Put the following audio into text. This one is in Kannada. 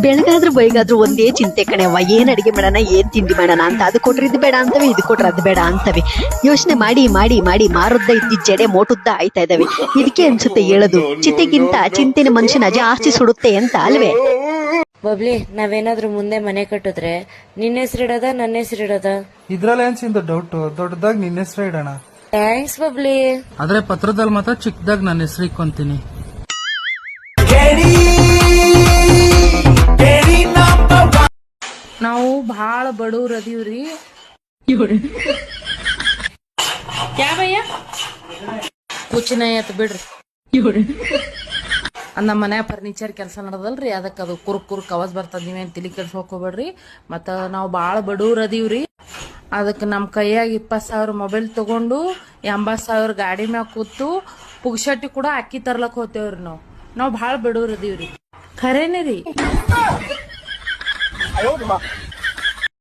ಬೆಳಗಾದ್ರೂ ಬೈಗಾದ್ರೂ ಒಂದೇ ಚಿಂತೆ ಕಣವ್ವ ಏನ್ ಅಡಿಗೆ ಮಾಡೋಣ ಏನ್ ತಿಂಡಿ ಮಾಡೋಣ ಅಂತ. ಅದು ಕೊಟ್ರೆ ಇದು ಬೇಡ ಅಂತವೆ ಇದು ಕೊಟ್ರೆ ಅದು ಬೇಡ ಅಂತವೆ. ಯೋಚನೆ ಮಾಡಿ ಮಾಡಿ ಮಾಡಿ ಮಾರುದ್ದ ಇದ್ದ ಜಡೆ ಮೋಟುದ್ದ ಆಯ್ತಾ ಇದಾವೆ. ಇದಕ್ಕೆ ಅನ್ಸುತ್ತೆ ಹೇಳೋದು ಚಿಂತೆಗಿಂತ ಚಿಂತೆನ ಮನುಷ್ಯನ ಜಾಸ್ತಿ ಸುಡುತ್ತೆ ಅಂತ ಅಲ್ವೇ? ಬಬ್ಲಿ ನಾವೇನಾದ್ರೂ ಮುಂದೆ ಮನೆ ಕಟ್ಟಿದ್ರೆ ನಿನ್ನ ಹೆಸರಿಡದ ನನ್ನ ಹೆಸರಿಡದ ಇದ್ರಲ್ಲಿ ಏನ್ ಚಿಂತ? ಡೌಟ್ ದೊಡ್ಡದಾಗಿ ನಿನ್ನ ಹೆಸರು ಇಡೋಣ. ಥ್ಯಾಂಕ್ಸ್ ಬಬ್ಲಿ. ಆದ್ರೆ ಪತ್ರದಲ್ಲಿ ಮಾತ್ರ ಚಿಕ್ಕದಾಗಿ ನನ್ನ ಹೆಸರು ಇಕ್ಕೊಂತೀನಿ ನಾವು ಭಾಳ ಬಡವ್ರ ಅದೀವ್ರಿ. ಯಾವಯ್ಯ? ಕುಚಿನ ಆಯ್ತು ಬಿಡ್ರಿ ನಮ್ಮ ಮನ್ಯಾಗ ಫರ್ನಿಚರ್ ಕೆಲಸ ನಡೆದಲ್ರಿ ಅದಕ್ಕೆ ಅದು ಕುರ್ ಕುರ್ಕ್ ಅವಾಜ್ ಬರ್ತದ ನೀವೇನ್ ತಿಳಿ ಕೆಲ್ಸ ಹೋಗ್ಬೇಡ್ರಿ ಮತ್ತ ನಾವು ಬಾಳ ಬಡವ್ರ ಅದೀವ್ರಿ. ಅದಕ್ಕೆ ನಮ್ಮ ಕೈಯಾಗ ಇಪ್ಪತ್ ಸಾವಿರ ಮೊಬೈಲ್ ತಗೊಂಡು ಎಂಬತ್ ಸಾವಿರ ಗಾಡಿ ಮ್ಯಾಗ ಕೂತು ಪುಗ್ಶಟ್ಟಿ ಕೂಡ ಅಕ್ಕಿ ತರ್ಲಕ್ ಹೋತೇವ್ರಿ ನಾವು. ನಾವು ಬಾಳ ಬಡವ್ರ ಅದೀವ್ರಿ. ಖರೇನೇ ರೀ?